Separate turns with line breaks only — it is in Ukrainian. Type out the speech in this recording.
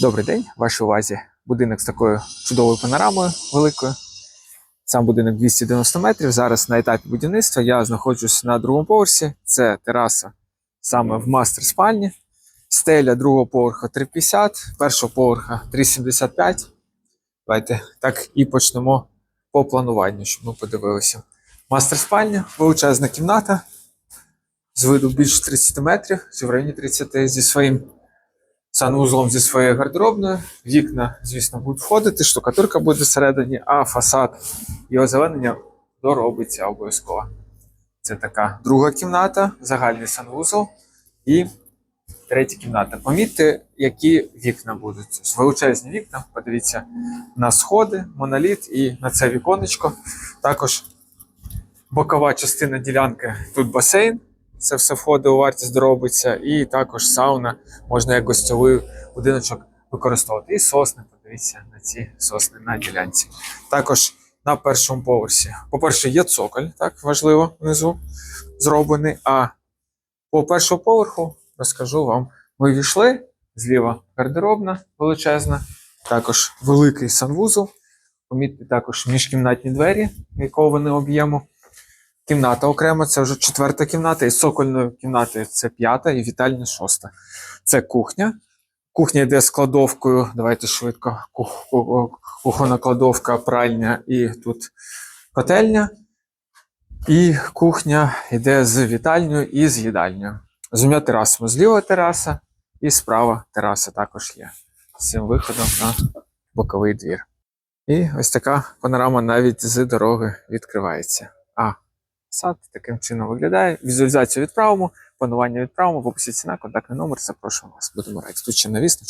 Добрий день, вашій увазі. Будинок з такою чудовою панорамою великою. Сам будинок 290 метрів. Зараз на етапі будівництва я знаходжусь на другому поверсі. Це тераса саме в мастер спальні. Стеля другого поверха 3,50, першого поверха 3,75. Давайте так і почнемо по плануванню, щоб ми подивилися. Мастер спальня, величезна кімната з виду більше 30 метрів, в районі 30 зі своїм санвузлом зі своєю гардеробною. Вікна, звісно, будуть входити, штукатурка буде всередині, а фасад і озеленення доробиться обов'язково. Це така друга кімната, загальний санвузол і третя кімната. Помітьте, які вікна будуть. Величезні вікна. Подивіться на сходи, моноліт і на це віконечко. Також бокова частина ділянки тут басейн. Це все входить у вартість доробиться, і також сауна можна як гостьовий будиночок використовувати. І сосни, подивіться на ці сосни на ділянці. Також на першому поверсі. По-перше, є цоколь, так важливо внизу зроблений. А по першому поверху розкажу вам. Ми війшли зліва гардеробна величезна, також великий санвузол. Помітьте також міжкімнатні двері, якого вони об'єму. Кімната окремо, це вже четверта кімната, і сокольною кімнатою це п'ята і вітальня шоста. Це кухня. Кухня йде з кладовкою. Давайте швидко. Кух- Кухонна кладовка, пральня і тут котельня. І кухня йде з вітальнею і з їдальнею. З двома терасами. Зліва тераса і справа тераса також є. З цим виходом на боковий двір. І ось така панорама навіть з дороги відкривається. А сад таким чином виглядає. Візуалізацію відправимо, панування відправимо, в описі ціна, контактний номер. Запрошуємо вас. Будемо раді. Тут ще навісно